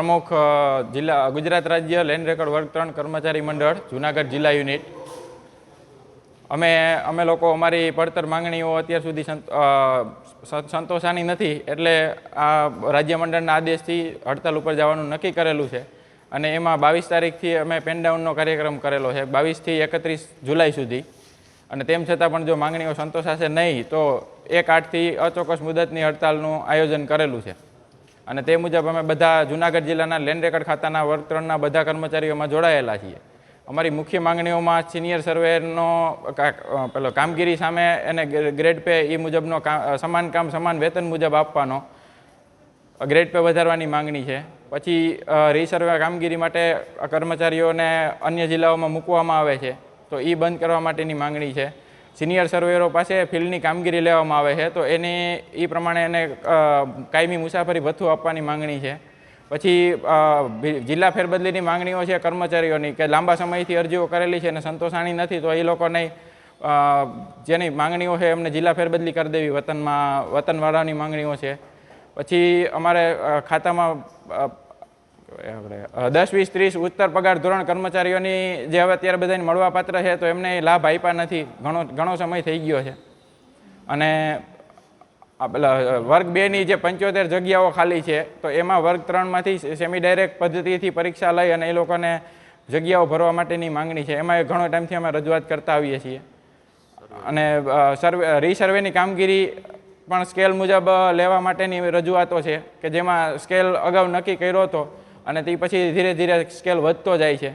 પ્રમુખ જિલ્લા, ગુજરાત રાજ્ય લેન્ડ રેકોર્ડ વર્ગ ત્રણ કર્મચારી મંડળ, જુનાગઢ જિલ્લા યુનિટ. અમે અમે લોકો અમારી પડતર માંગણીઓ અત્યાર સુધી સંત- સંતોષાની નથી એટલે આ રાજ્ય મંડળના આદેશથી હડતાલ ઉપર જવાનું નક્કી કરેલું છે. અને એમાં બાવીસ તારીખથી અમે પેનડાઉનનો કાર્યક્રમ કરેલો છે, બાવીસથી એકત્રીસ જુલાઈ સુધી. અને તેમ છતાં પણ જો માંગણીઓ સંતોષાશે નહીં, તો એક આઠથી અચોક્કસ મુદતની હડતાલનું આયોજન કરેલું છે. અને તે મુજબ અમે બધા જુનાગઢ જિલ્લાના લેન્ડ રેકર્ડ ખાતાના વર્ગ ત્રણના બધા કર્મચારીઓમાં જોડાયેલા છીએ. અમારી મુખ્ય માંગણીઓમાં સિનિયર સર્વેનો પેલો કામગીરી સામે એને ગ્રેડ પે એ મુજબનો સમાન કામ, સમાન વેતન મુજબ આપવાનો. ગ્રેડ પે વધારવાની માંગણી છે. પછી રીસર્વે કામગીરી માટે કર્મચારીઓને અન્ય જિલ્લાઓમાં મૂકવામાં આવે છે. તો એ બંધ કરવા માટેની માંગણી છે. સિનિયર સર્વેયરો પાસે ફિલ્ડની કામગીરી લેવામાં આવે છે, તો એની એ પ્રમાણે એને કાયમી મુસાફરી ભથ્થું આપવાની માંગણી છે. પછી જિલ્લા ફેરબદલીની માંગણીઓ છે કર્મચારીઓની, કે લાંબા સમયથી અરજીઓ કરેલી છે અને સંતોષાણી નથી, તો એ લોકોને જેની માંગણીઓ છે એમને જિલ્લા ફેરબદલી કરી દેવી વતનમાં, વતનવાળાની માંગણીઓ છે. પછી અમારે ખાતામાં આપણે દસ, વીસ, ત્રીસ ઉત્તર પગાર ધોરણ કર્મચારીઓની જે હવે અત્યારે બધાને મળવાપાત્ર છે, તો એમને લાભ આપ્યા નથી. ઘણો ઘણો સમય થઈ ગયો છે. અને પેલા વર્ગ બેની જે પંચોતેર જગ્યાઓ ખાલી છે, તો એમાં વર્ગ ત્રણમાંથી સેમી ડાયરેક્ટ પદ્ધતિથી પરીક્ષા લઈ અને એ લોકોને જગ્યાઓ ભરવા માટેની માંગણી છે. એમાં ઘણો ટાઈમથી અમે રજૂઆત કરતા આવીએ છીએ. અને સર્વે, રીસર્વેની કામગીરી પણ સ્કેલ મુજબ લેવા માટેની રજૂઆતો છે, કે જેમાં સ્કેલ અગાઉ નક્કી કર્યો હતો અને તે પછી ધીરે ધીરે સ્કેલ વધતો જાય છે.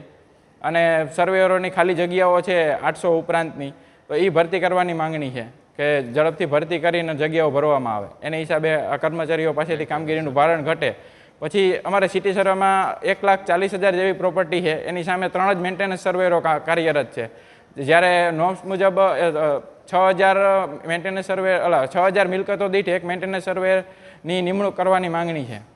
અને સર્વેયરોની ખાલી જગ્યાઓ છે આઠસો ઉપરાંતની, તો એ ભરતી કરવાની માંગણી છે કે ઝડપથી ભરતી કરીને જગ્યાઓ ભરવામાં આવે. એને હિસાબે આ કર્મચારીઓ પાસેથી કામગીરીનું ભારણ ઘટે. પછી અમારે સિટી સર્વેમાં એક લાખ ચાલીસ હજાર જેવી પ્રોપર્ટી છે. એની સામે ત્રણ જ મેન્ટેનન્સ સર્વેરો કાર્યરત છે. જ્યારે નોમ્સ મુજબ છ હજાર મેન્ટેનન્સ સર્વે અલા, છ હજાર મિલકતો દીઠ એક મેન્ટેનન્સ સર્વેની નિમણૂક કરવાની માંગણી છે.